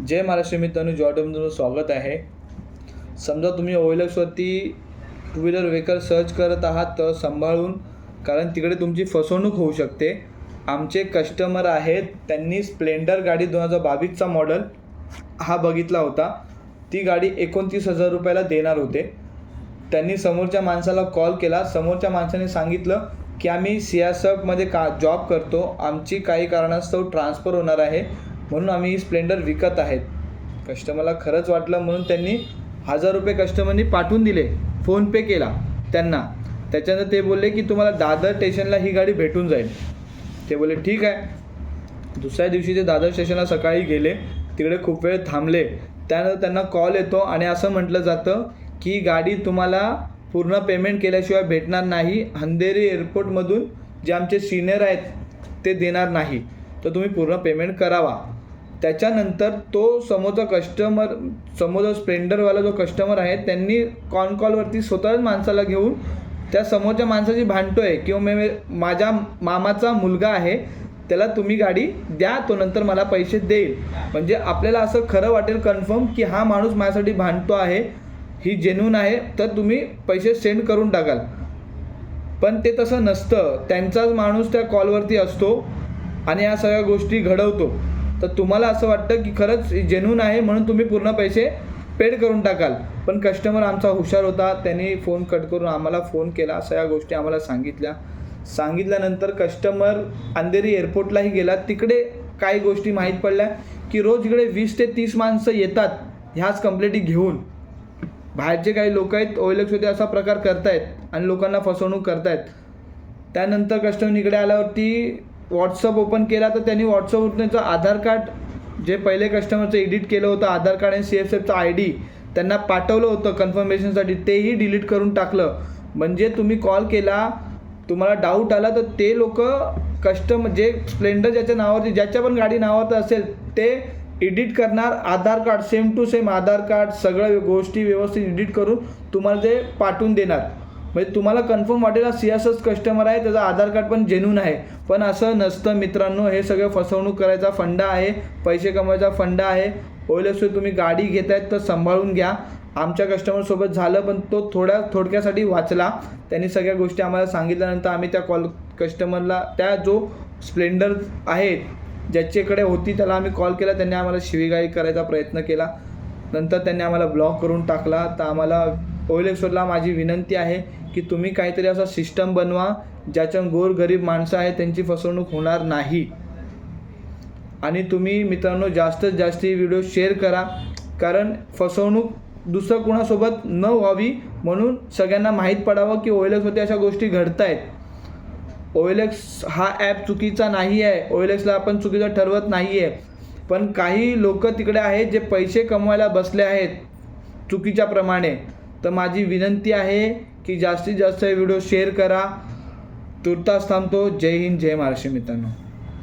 जय महाराष्ट्र मित्रांनो जॉटमधून तुमचं स्वागत आहे. समजा तुम्ही ओएलएक्सवरती टू व्हीलर व्हेकल सर्च करत आहात तर सांभाळून कारण तिकडे तुमची फसवणूक होऊ शकते. आमचे कस्टमर आहेत त्यांनी स्प्लेंडर गाडी दोन हजार बावीसचा मॉडल हा बघितला होता. ती गाडी एकोणतीस हजार रुपयाला देणार होते. त्यांनी समोरच्या माणसाला कॉल केला. समोरच्या माणसाने सांगितलं की आम्ही सियासपमध्ये का जॉब करतो. आमची काही कारणास्तव ट्रान्सफर होणार आहे. म्हणून आम्ही ही स्प्लेंडर विकत आहेत. कस्टमरला खरंच वाटलं म्हणून त्यांनी हजार रुपये कस्टमरनी पाठवून दिले. फोनपे केला त्यांना. त्याच्यानंतर ते बोलले की तुम्हाला दादर स्टेशनला ही गाडी भेटून जाईल. ते बोलले ठीक आहे. दुसऱ्या दिवशी ते दादर स्टेशनला सकाळी गेले. तिकडे खूप वेळ थांबले. त्यानंतर त्यांना कॉल येतो आणि असं म्हटलं जातं की गाडी तुम्हाला पूर्ण पेमेंट केल्याशिवाय भेटणार नाही. अंधेरी एअरपोर्टमधून जे आमचे सिनियर आहेत ते देणार नाही. तर तुम्ही पूर्ण पेमेंट करावा. त्याच्यानंतर तो समोरचा कस्टमर समोरचा स्प्लेंडरवाला जो कस्टमर आहे त्यांनी कॉन कॉलवरती स्वतःच माणसाला घेऊन त्या समोरच्या माणसाची भांडतो आहे किंवा मी माझ्या मामाचा मुलगा आहे त्याला तुम्ही गाडी द्या तो नंतर मला पैसे देईल. म्हणजे आपल्याला असं खरं वाटेल कन्फर्म की हा माणूस माझ्यासाठी भांडतो आहे ही जेन्यून आहे तर तुम्ही पैसे सेंड करून टाकाल. पण ते तसं नसतं. त्यांचाच माणूस त्या कॉलवरती असतो आणि या सगळ्या गोष्टी घडवतो. तर तुम्हाला असं वाटतं की खरंच जेन्यून आहे म्हणून तुम्ही पूर्ण पैसे पेड करून टाकाल. पण कस्टमर आमचा हुशार होता त्यांनी फोन कट करून आम्हाला फोन केला सगळ्या गोष्टी आम्हाला सांगितल्या. सांगितल्यानंतर कस्टमर अंधेरी एअरपोर्टलाही गेला. तिकडे काही गोष्टी माहीत पडल्या की रोज इकडे वीस ते तीस माणसं येतात ह्याच कंप्लेटी घेऊन. बाहेरचे काही लोक आहेत ओएलएक्स होते असा प्रकार करतायत आणि लोकांना फसवणूक करतायत. त्यानंतर कस्टमर इकडे आल्यावरती व्हॉट्सअप ओपन केला तर त्यांनी व्हॉट्सअपवर त्यांचं आधार कार्ड जे पहिले कस्टमरचं एडिट केलं होतं आधार कार्ड आणि सी एफ एफचं आय डी त्यांना पाठवलं होतं कन्फर्मेशनसाठी तेही डिलीट करून टाकलं. म्हणजे तुम्ही कॉल केला तुम्हाला डाऊट आला तर ते लोक कस्टमर जे स्प्लेंडर ज्याच्या नावावरती ज्याच्या पण गाडी नावावर असेल ते एडिट करणार. Aadhaar card same to same Aadhaar card सगळ्या गोष्टी व्यवस्थित एडिट करून तुम्हाला ते पाठवून देणार. म्हणजे तुम्हाला कन्फर्म वाटेल सी एस एस कस्टमर आहे त्याचा आधार कार्ड पण जेन्यून आहे. पण असं नसतं मित्रांनो हे सगळं फसवणूक करायचा फंडा आहे पैसे कमवायचा फंडा आहे. ओएलएक्स तुम्ही गाडी घेत आहेत तर सांभाळून घ्या. आमच्या कस्टमरसोबत झालं पण तो थोड्या थोडक्यासाठी वाचला. त्यांनी सगळ्या गोष्टी आम्हाला सांगितल्यानंतर आम्ही त्या कॉल कस्टमरला त्या जो स्प्लेंडर आहे ज्याच्याकडे होती त्याला आम्ही कॉल केला. त्यांनी आम्हाला शिवीगाई करायचा प्रयत्न केला. नंतर त्यांनी आम्हाला ब्लॉक करून टाकला. तर आम्हाला ओएलएक्सवरला माझी विनंती आहे की तुम्ही काहीतरी असा सिस्टम बनवा ज्याच्या गोरगरीब माणसं आहेत त्यांची फसवणूक होणार नाही. आणि तुम्ही मित्रांनो जास्तीत जास्त व्हिडिओ शेअर करा कारण फसवणूक दुसरं कुणासोबत न व्हावी म्हणून सगळ्यांना माहीत पडावं की ओएलएक्स अशा गोष्टी घडत आहेत ओएलएक्स हा ॲप चुकीचा नाही आहे ओएलएक्सला आपण चुकीचं ठरवत नाही आहे पण काही लोक तिकडे आहेत जे पैसे कमवायला बसले आहेत चुकीच्या प्रमाणे. तर माझी विनंती आहे की जास्तीत जास्त व्हिडिओ शेअर करा. तुर्तास थांबतो. जय हिंद जय महाराष्ट्र मित्रांनो.